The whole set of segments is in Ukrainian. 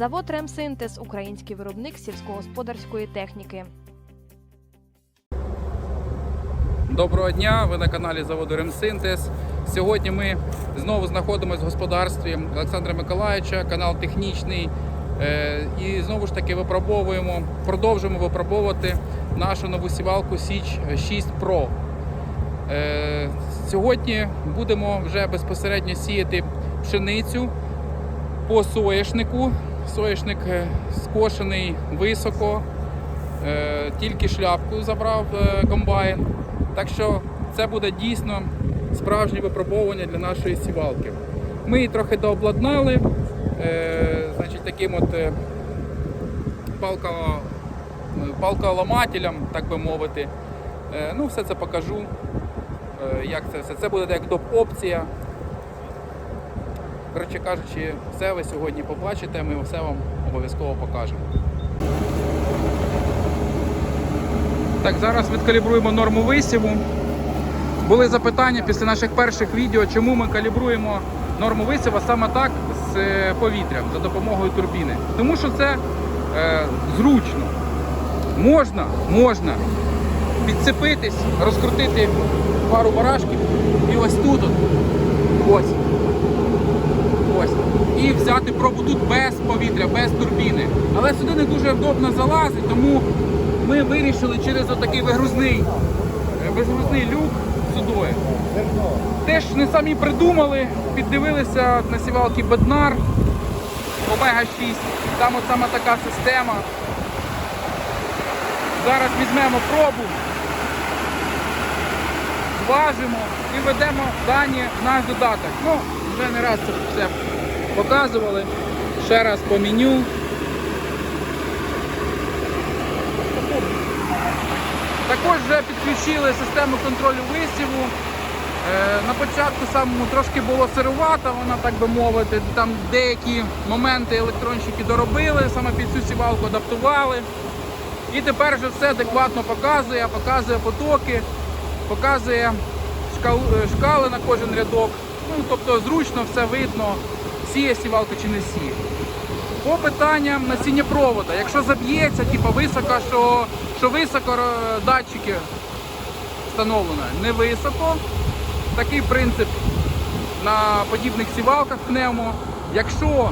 Завод Ремсинтез український виробник сільськогосподарської техніки. Доброго дня, ви на каналі заводу Ремсинтез. Сьогодні ми знову знаходимося в господарстві Олександра Миколаївича, канал технічний. Е, І знову ж таки випробовуємо, продовжуємо випробовувати нашу нову сівалку Січ 6 Pro. Е, Сьогодні будемо вже безпосередньо сіяти пшеницю по соєшнику. Соєшник е, скошений високо, Е, тільки шляпку забрав е, комбайн. Так що це буде дійсно справжнє випробовування для нашої сівалки. Ми її трохи дообладнали, значить, таким от палколамателем, так би мовити. Ну, все це покажу. Як це все. Це буде як доп-опція. Коротше кажучи, все ви сьогодні побачите, ми все вам обов'язково покажемо. Так, зараз відкалібруємо норму висіву. Були запитання після наших перших відео, чому ми калібруємо норму висіва саме так з е, повітрям за допомогою турбіни. Тому що це е, зручно. Можна, можна підцепитись, розкрутити пару барашків і ось тут, ось, і взяти пробу тут без повітря, без турбіни. Але сюди не дуже вдобно залазить, тому ми вирішили через отакий вигрузний, е, вигрузний люк сюди. Теж не самі придумали, піддивилися на сівалки Беднар Омега 6. Там от саме така система. Зараз візьмемо пробу, зважимо і введемо дані в наш додаток. Ну, вже не раз це все показували. Ще раз по меню. Також вже підключили систему контролю висіву. Е, На початку самому трошки було сирувата, вона так би мовити. Там деякі моменти електронщики доробили, саме під цю сівалку адаптували. І тепер вже все адекватно показує, показує потоки, показує е, шкали на кожен рядок. Ну, тобто зручно все видно, сіє сівалка чи не сіє. По питанням насіння провода. Якщо заб'ється, типу високо, що, що високо датчики встановлено, не високо. Такий принцип на подібних сівалках пневмо. Якщо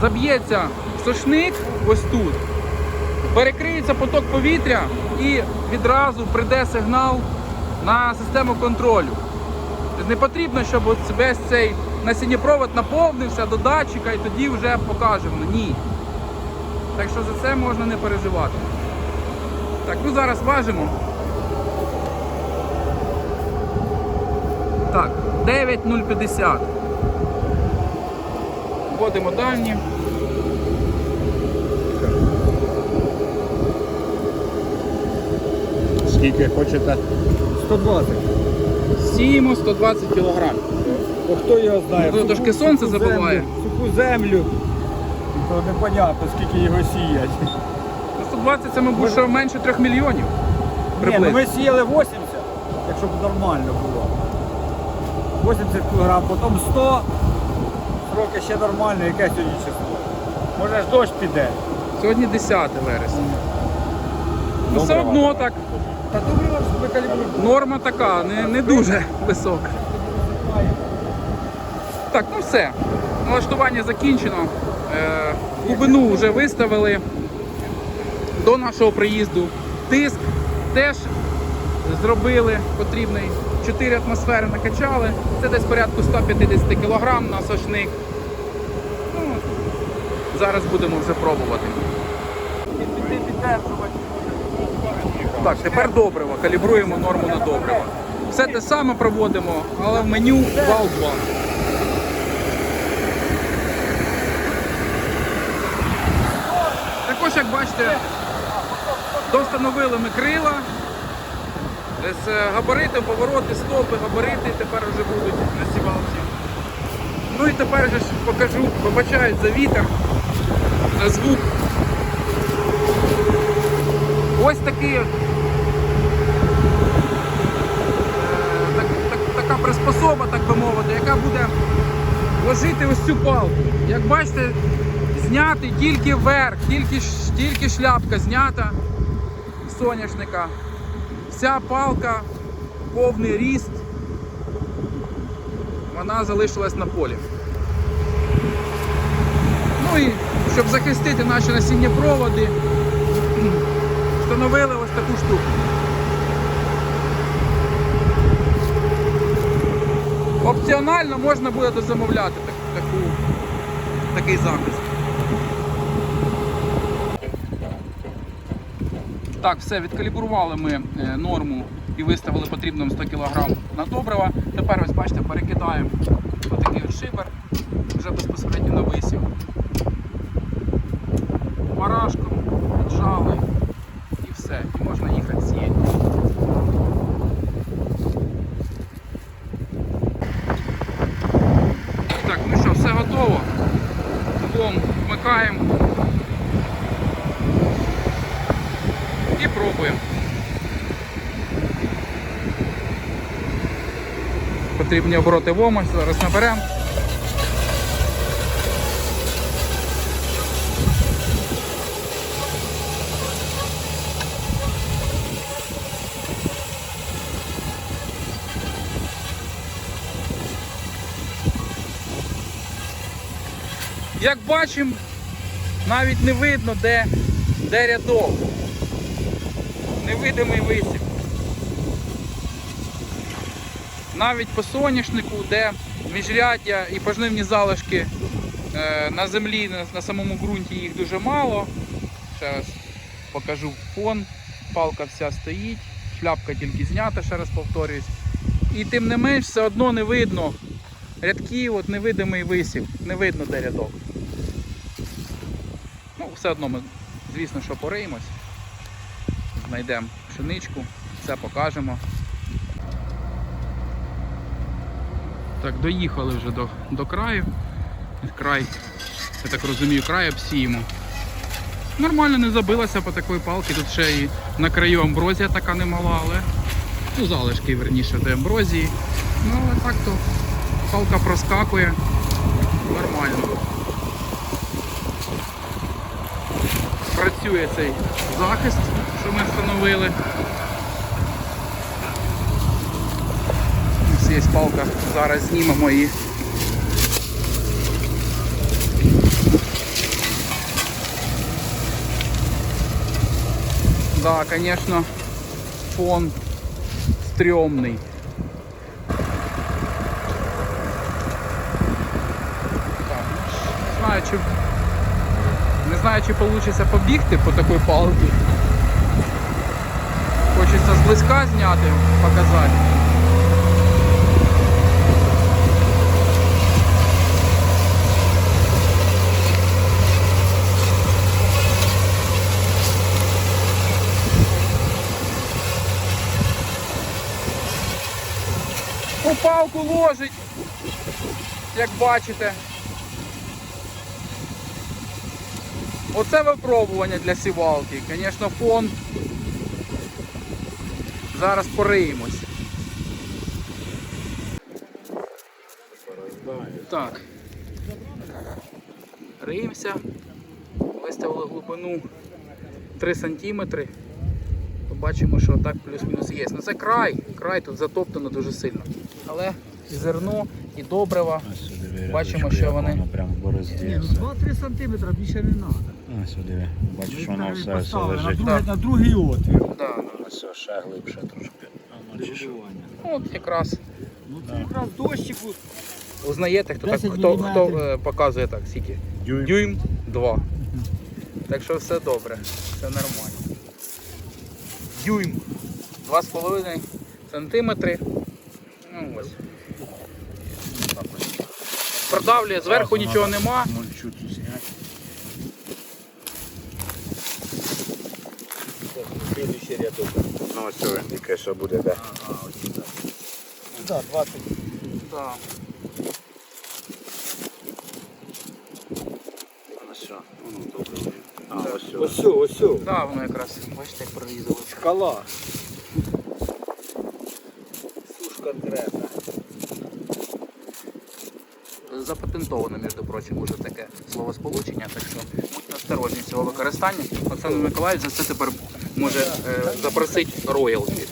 заб'ється сошник ось тут, перекриється поток повітря і відразу прийде сигнал на систему контролю. Не потрібно, щоб весь цей насіннєпровод наповнився до датчика і тоді вже покаже воно. Ні. Так що за це можна не переживати. Так, ну зараз важимо. Так, 9,050. Вводимо дальні. Скільки хочете? 120. Сіємо 120 кг. Бо хто його знає? Ну, Суху- трошки сонце суху забиває. землю, Суху землю. То непонятно, скільки його сіять. 120 це, мабуть, що менше 3 мільйонів. Ні, ну Приблизно. ми сіяли 80, якщо б нормально було. 80 кг, потім 100. Сроки ще нормально, яке сьогодні число. Може ж дощ піде. Сьогодні 10 вересня. Ну, все одно так. Та добре вас ви калібруєте. Норма така, не, не дуже висока. Так, ну все. Налаштування закінчено. Е, вже виставили до нашого приїзду. Тиск теж зробили потрібний. 4 атмосфери накачали. Це десь порядку 150 кг на сошник. Ну, зараз будемо вже пробувати. Так, тепер добриво. Калібруємо норму на добриво. Все те саме проводимо, але в меню вал 2. Також, як бачите, достановили ми крила. З е, габарити, повороти, стопи, габарити тепер вже будуть на сівалці. Ну і тепер же покажу, вибачаюсь за вітер, за звук. Ось такий так, так, така приспособа, так би мовити, яка буде ложити ось цю палку. Як бачите, Зняти тільки верх, тільки, тільки шляпка знята з соняшника. Вся палка, повний ріст, вона залишилась на полі. Ну і щоб захистити наші насіннєпроводи, встановили ось таку штуку. Опціонально можна буде дозамовляти так, таку, такий захист. Так, все, відкалібрували ми е, норму і виставили потрібним 100 кг на добрива. Тепер ось бачите, перекидаємо отакий от шибер вже безпосередньо на висів. Барашком, піджали і все. І можна їхати сіяти. Так, ну що, все готово. Лом вмикаємо. І пробуємо. Потрібні обороти вома, зараз наберемо. Як бачимо, навіть не видно, де, де рядок. Невидимий висів. Навіть по соняшнику, де міжряддя і пожнивні залишки е, на землі, на, самому ґрунті їх дуже мало. Ще раз покажу фон. Палка вся стоїть, шляпка тільки знята, ще раз повторюсь. І тим не менш все одно не видно рядків, от невидимий висів, не видно де рядок. Ну, все одно ми, звісно, що пориємось. Знайдемо пшеничку, все покажемо. Так, доїхали вже до, до краю. Край, я так розумію, край обсіємо. Нормально не забилася по такої палки. Тут ще і на краю амброзія така немала, але ну, залишки верніше до амброзії. Ну, але так то палка проскакує. Нормально. Працює цей захист, що ми встановили. палка, зараз знімемо її. Да, конечно, фон стрёмный. Так, не знаю, чи не знаю, чи вийде побігти по такій палці. Хочеться зблизька зняти, показати. У палку ложить, як бачите. Оце випробування для сівалки. Звісно, фон. Зараз пориємось. Так. Риємося. Виставили глибину 3 см. Побачимо, що так плюс-мінус є. Ну це край, край тут затоптано дуже сильно. Але і зерно, і добрива. Бачимо, що вони- ну 2-3 см більше не треба. А, сюди. Бачиш, воно все, все на, лежить. другий, на другий отвір. Да. Все ще глибше трошки. Ну. От якраз Ну це якраз дощику. узнаєте, хто, так, хто, хто е, показує так, скільки? Дюйм. Дюйм 2. Так що все добре, все нормально. Дюйм 2,5 сантиметри. Ось. Продавлює, зверху нічого нема. Слідуючий рядок. Ну ось він тільки що буде, де. Так, 20. Да. А що? Ну, добре. А, ось Ось, ось. Да, воно якраз, бачите, як прорізало. Скала. Конкретна. між прочим, уже таке словосполучення, так що будьте осторожні цього використання. Олександр Миколаївич за це тепер може е, запросити роялті.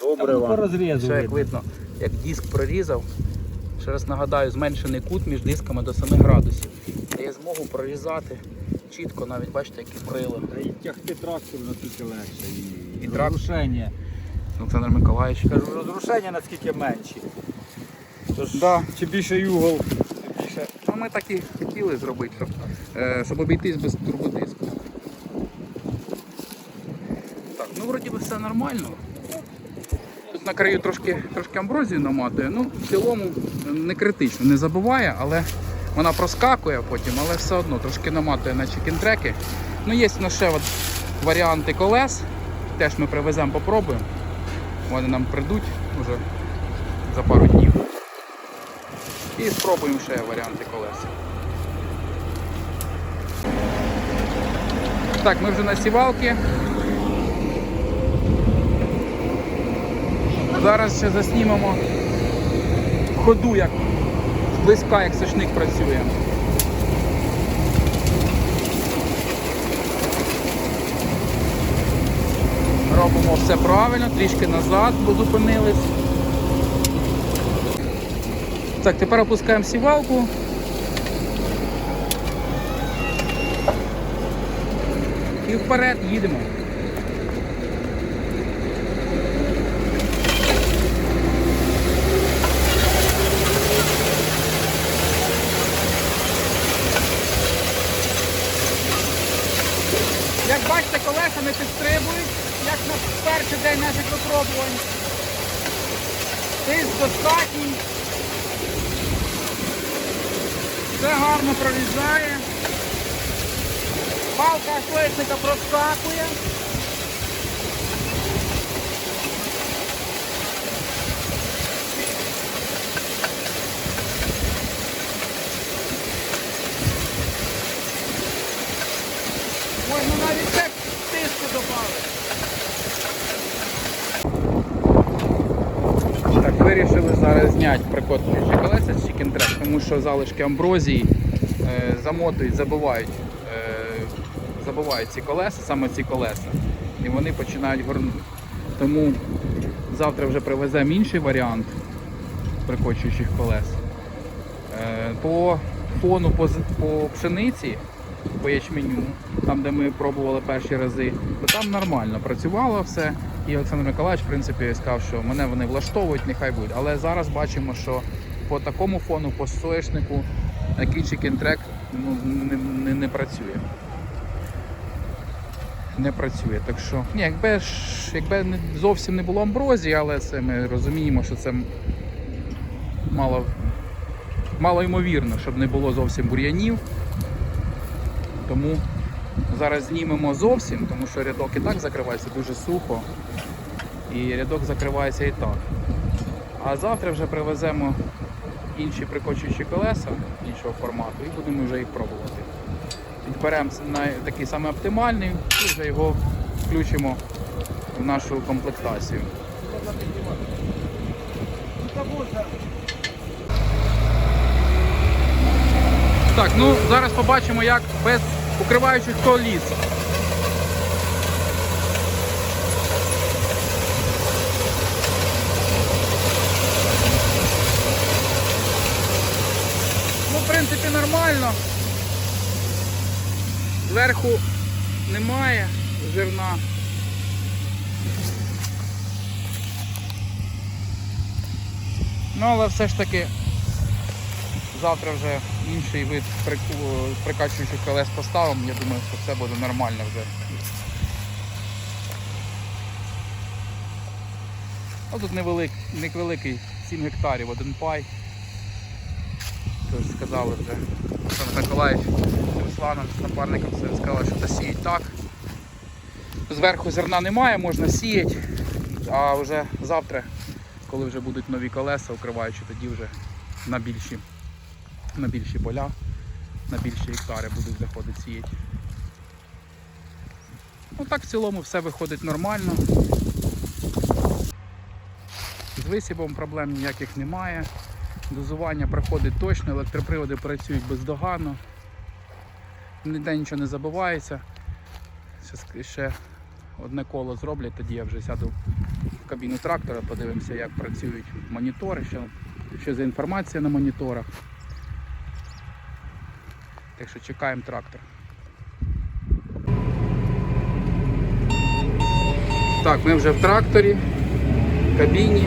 Добре вам. Все як видно. як диск прорізав. Ще раз нагадаю, зменшений кут між дисками до 7 градусів. Дає змогу прорізати чітко, навіть бачите, які і тягти трактор наскільки легше. І, І трак- розрушення. Олександр Миколаївич. Кажу, розрушення наскільки менші. Тож, Да. Чим більше угол, тим більше. Ну, ми так і хотіли зробити, щоб, е, щоб обійтись без турбодиску. Так, ну вроді би все нормально. Тут на краю трошки, трошки амброзію наматує. Ну, в цілому не критично, не забуває, але вона проскакує потім, але все одно трошки наматує на чекінтреки. Ну, є в нас ще от варіанти колес. Теж ми привеземо, попробуємо. Вони нам прийдуть вже за пару днів. І спробуємо ще варіанти колес. Так, ми вже на сівалки. Зараз ще заснімемо ходу, як близька, як сошник працює. Робимо все правильно, трішки назад, бо зупинились. Так, тепер опускаємо сівалку. І вперед їдемо. Як бачите, колеса не підстрибують, перший день наших випробувань. Тиск достатній. Все гарно прорізає. Палка шлейсника проскакує. Ой, ну навіть це тиску добавили. Вирішили зараз зняти прикотуючі колеса з Track, тому що залишки амброзії е, замотують, забивають, е, забивають ці колеса, саме ці колеса, і вони починають горнути. Тому завтра вже привеземо інший варіант прикочуючих колес. Е, по фону по, по пшениці, по ячменю, там де ми пробували перші рази, то там нормально працювало все. І Олександр Миколаївич, в принципі, сказав, що мене вони влаштовують, нехай будуть. Але зараз бачимо, що по такому фону, по соєшнику, такий чекінтрек ну, не, не, не працює. Не працює. Так що, ні, якби, якби зовсім не було амброзії, але це ми розуміємо, що це мало, мало ймовірно, щоб не було зовсім бур'янів. Тому зараз знімемо зовсім, тому що рядок і так закривається дуже сухо. І рядок закривається і так. А завтра вже привеземо інші прикочуючі колеса іншого формату і будемо вже їх пробувати. Підберемо такий самий оптимальний і вже його включимо в нашу комплектацію. Так, ну зараз побачимо, як без укриваючих коліс. Ну, в принципі, нормально. Зверху немає зерна. Ну, але все ж таки завтра вже інший вид прикачуючих колес поставимо. Я думаю, що все буде нормально вже. Ось тут невеликий, невеликий 7 гектарів, один пай. Тож сказали вже Олександр Миколаївич Русланом, з напарником сказали, що засіють так. Зверху зерна немає, можна сіяти, а вже завтра, коли вже будуть нові колеса, укриваючи, тоді вже на більші, на більші поля, на більші гектари будуть заходити сіяти. Ну так в цілому все виходить нормально. З висібом проблем ніяких немає. Дозування проходить точно, електроприводи працюють бездоганно. Ніде нічого не забувається. Щас ще одне коло зроблять, тоді я вже сяду в кабіну трактора, подивимося, як працюють монітори, що, що за інформація на моніторах. Так що чекаємо трактор. Так, ми вже в тракторі, в кабіні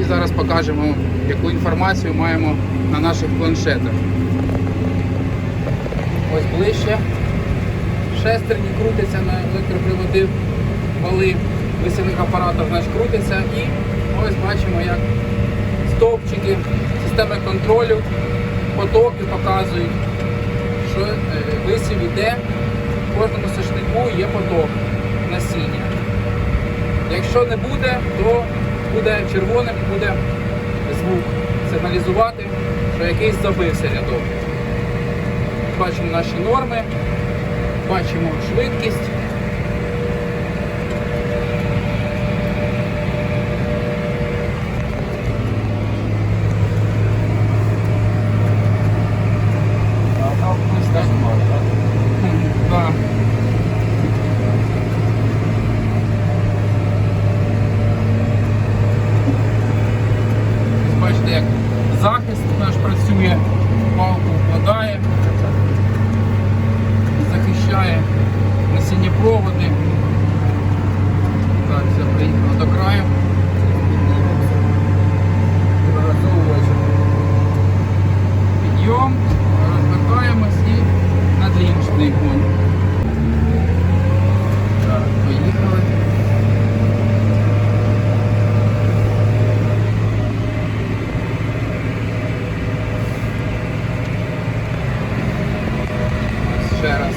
і зараз покажемо, яку інформацію маємо на наших планшетах. Ось ближче. Шестерні крутяться на електроприводи, вали весільних апаратів значить, крутяться і ось бачимо, як стовпчики, системи контролю, потоки показують, що е, висів іде, в кожному сошнику є поток насіння. Якщо не буде, то буде червоним, буде звук сигналізувати, що якийсь забився рядок. Бачимо наші норми, бачимо швидкість. Ось так. Да. Ось Бачите, як захист наш працює, палку вкладає, захищає насінні проводи. Так, все, приїхало до краю. Підйом, розвертаємось і на дліншний гонь. Так, поїхали. Ось Ще раз.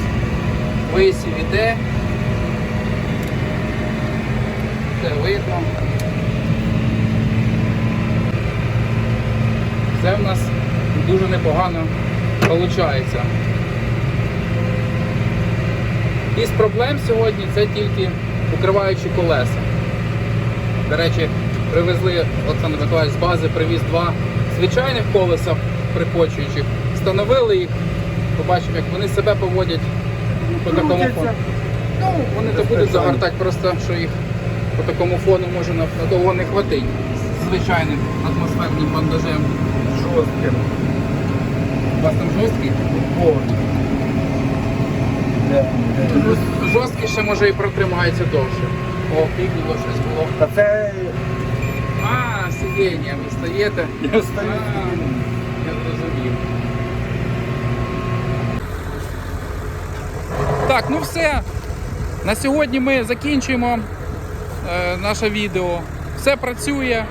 Висів іде. Все видно. Все в нас дуже непогано виходить. Із проблем сьогодні це тільки укриваючі колеса. До речі, привезли Олександр Миколаївич з бази, привіз два звичайних колеса припочуючих, встановили їх, побачимо, як вони себе поводять по такому фону. Ну, вони то будуть загортати, просто що їх по такому фону може на- надовго не хватить. З звичайним атмосферним бандажем. Жорстким. У вас там жорсткий? Ну, Жорсткий ще може і протримається довше. О, пікнуло щось було. Та це А, сидіння, ви стаєте. я стою. А, Я зрозумів. Так, ну все. На сьогодні ми закінчуємо е, наше відео. Все працює,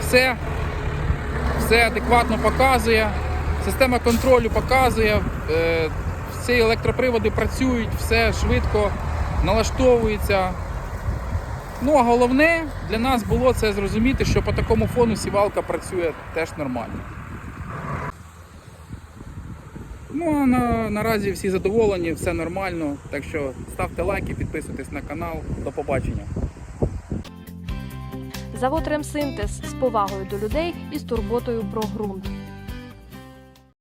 все, все адекватно показує. Система контролю показує. Е, всі електроприводи працюють, все швидко налаштовується. Ну а головне для нас було це зрозуміти, що по такому фону сівалка працює теж нормально. Ну а на, наразі всі задоволені, все нормально. Так що ставте лайки, підписуйтесь на канал. До побачення. Завод Ремсинтез з повагою до людей і з турботою про ґрунт.